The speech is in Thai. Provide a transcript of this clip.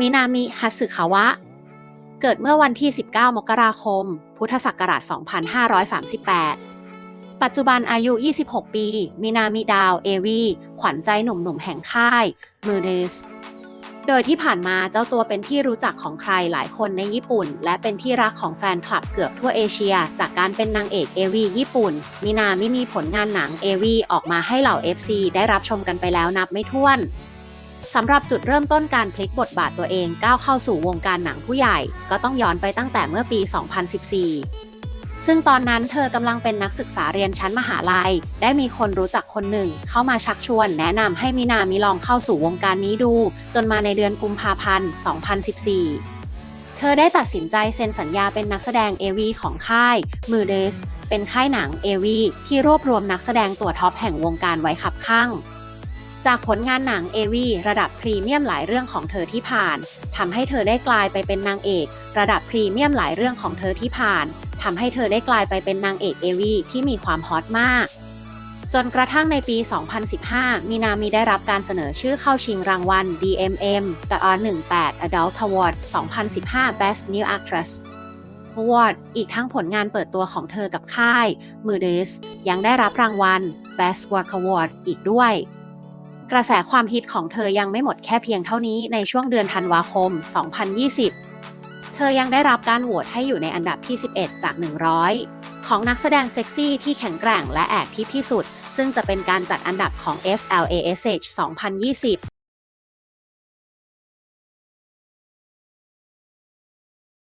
มินามิฮัตสึคาวะ เกิดเมื่อวันที่ 19 มกราคม พุทธศักราช 2538 ปัจจุบันอายุ 26 ปี มินามิดาว เอวี ขวัญใจหนุ่มๆ แห่งค่ายมือเดสโดยที่ผ่านมาเจ้าตัวเป็นที่รู้จักของใครหลายคนในญี่ปุ่น และเป็นที่รักของแฟนคลับเกือบทั่วเอเชีย จากการเป็นนางเอกเอวีญี่ปุ่น มินามิมีผลงานหนังเอวีออกมาให้เหล่า FC ได้รับชมกันไปแล้วนับไม่ถ้วน สำหรับจุดเริ่มต้นการพลิกบทบาทตัวเองก้าวเข้าสู่วงการหนังผู้ใหญ่ ก็ต้องย้อนไปตั้งแต่เมื่อปี 2014 ซึ่งตอนนั้นเธอกำลังเป็นนักศึกษาเรียนชั้นมหาลัย ได้มีคนรู้จักคนหนึ่ง เข้ามาชักชวน แนะนำให้มินามิลองเข้าสู่วงการนี้ดู จนมาในเดือนกุมภาพันธ์ 2014เธอได้ตัดสินใจเซ็นสัญญาเป็นนักแสดง AV ของค่าย มือเดส เป็นค่ายหนัง AV ที่รวบรวมนักแสดงตัวท็อปแห่งวงการไว้ขับข้าง จากผลงานหนัง AV ระดับพรีเมียมหลายเรื่องของเธอที่ผ่านทำให้เธอได้กลายไปเป็นนางเอก ระดับพรีเมียมหลายเรื่องของเธอที่ผ่านทำให้เธอได้กลายไปเป็นนางเอก AV ที่มีความฮอตมาก จนกระทั่งในปี 2015 มีนามีได้รับการเสนอชื่อเข้าชิงรางวัล DMM กับ R18 Adult Award 2015 Best New Actress Award อีกทั้งผลงานเปิดตัวของเธอกับค่ายมือเดสยังได้รับรางวัล Best Work Award อีกด้วย กระแสความฮิตของเธอยังไม่หมดแค่เพียงเท่านี้ในช่วงเดือนธันวาคม 2020 เธอยังได้รับการโหวตให้อยู่ในอันดับที่ 11 จาก 100 ของนักแสดงเซ็กซี่ที่แข็งแกร่งและแอคทีฟที่สุด ซึ่งจะเป็นการจัดอันดับของ FLASH 2020